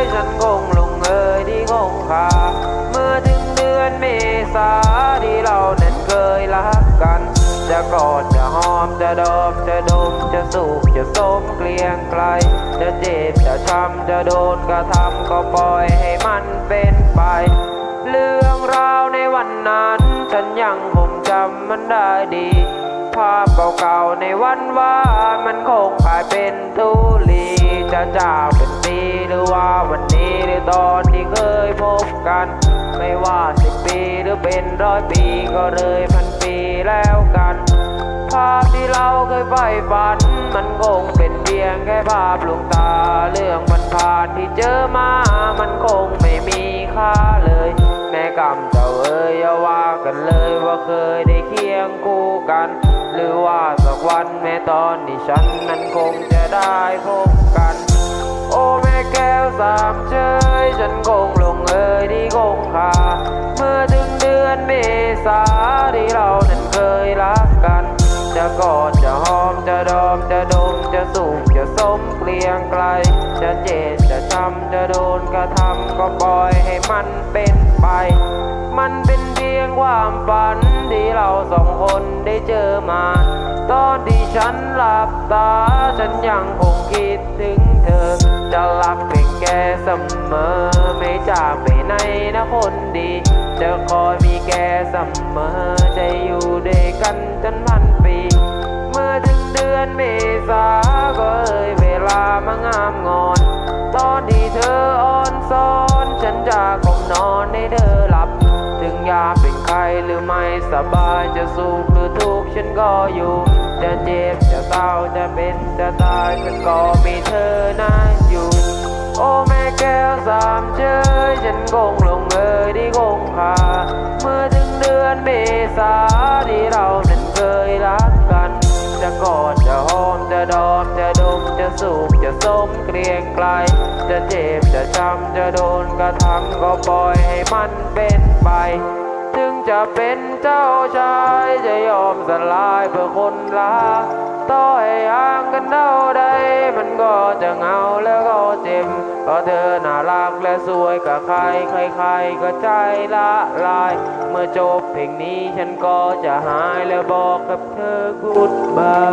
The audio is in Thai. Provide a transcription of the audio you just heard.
ยฉันคงลงเอยที่คงคาเมื่อถึงเดือนเมษาที่เรานั้นเคยรักกัน จะกอดจะหอมจะดอมจะดมจะสูบจะสมเกลียงไกล จะเจ็บจะช้ำจะโดนกระทำก็ปล่อยให้มันเป็นไปเรื่องราวในวันนั้น ฉันยังคงจำมันได้ดี ภาพเก่าๆในวันว่ามันคงายเป็นทุลีจะจากเป็นปีหรือว่าวันนี้หรือตอนที่เคยพบกัน ไม่ว่าสิบปีหรือเป็นร้อยปีก็เลยพันปีแล้วกัน ภาพที่เราเคยใฝ่ฝัน มันคงเป็นเพียงแค่ภาพลวงตาเรื่องมันผ่านที่เจอมา มันคงไม่มีค่าเลย แม่กำเจ้าเอ๋ยอย่าว่ากันเลยว่าเคยได้ เคียงคู่กัน หรือว่าสักวันแม้ตอนที่ฉันนั้นคงจะได้พบกัน โอ้แม่แก้วสามเชยฉันคงลงเอยที่คงคา เมื่อถึงเดือนเมษาที่เรานั้นเคยรักกัน จะกอดจะหอมจะดอมจะดมจะสูบจะสมเกลียงไกล จะเจ็บจะช้ำจะโดนกระทำก็ปล่อยให้มันเป็นไป มันเป็นเพียงความฝันที่เราสองคนได้เจอมา ตอนที่ฉันหลับตา ฉันยังคงคิดถึงเธอ จะรักเพียงแกเสมอ ไม่จากไปไหนนะคนดี จะคอยมีแกเสมอ จะอยู่ด้วยกันจนพันปี เมื่อถึงเดือนเมษาก็เอ่ยเวลามางามงอน ตอนที่เธออ่อนซ้อน ฉันจะกลมนอนให้เธอหลับ สบายจะสุขหรือทุกข์ฉันก็อยู่ จะเจ็บจะเศร้าจะเป็นจะตายฉันก็มีเธอนะอยู่ โอ้แม่แก้วสามเชยฉันคงลงเอยที่คงคาเมื่อถึงเดือนเมษาที่เรานั้นเคยรักกัน จะกอดจะหอมจะดอมจะดมจะสูบจะสมเกลียงไกล จะเจ็บจะช้ำจะโดนกระทำก็ปล่อยให้มันเป็นไป จะเป็นเจ้าชายจะยอมสลายเพื่อคนรักต่อให้ห่างกันเท่าใดมันก็จะเหงาแล้วก็เจ็บก็เธอน่ารักและสวยกับใครใครๆก็ใจละลาย เมื่อจบเพลงนี้ฉันก็จะหายแล้วบอกกับเธอ goodbye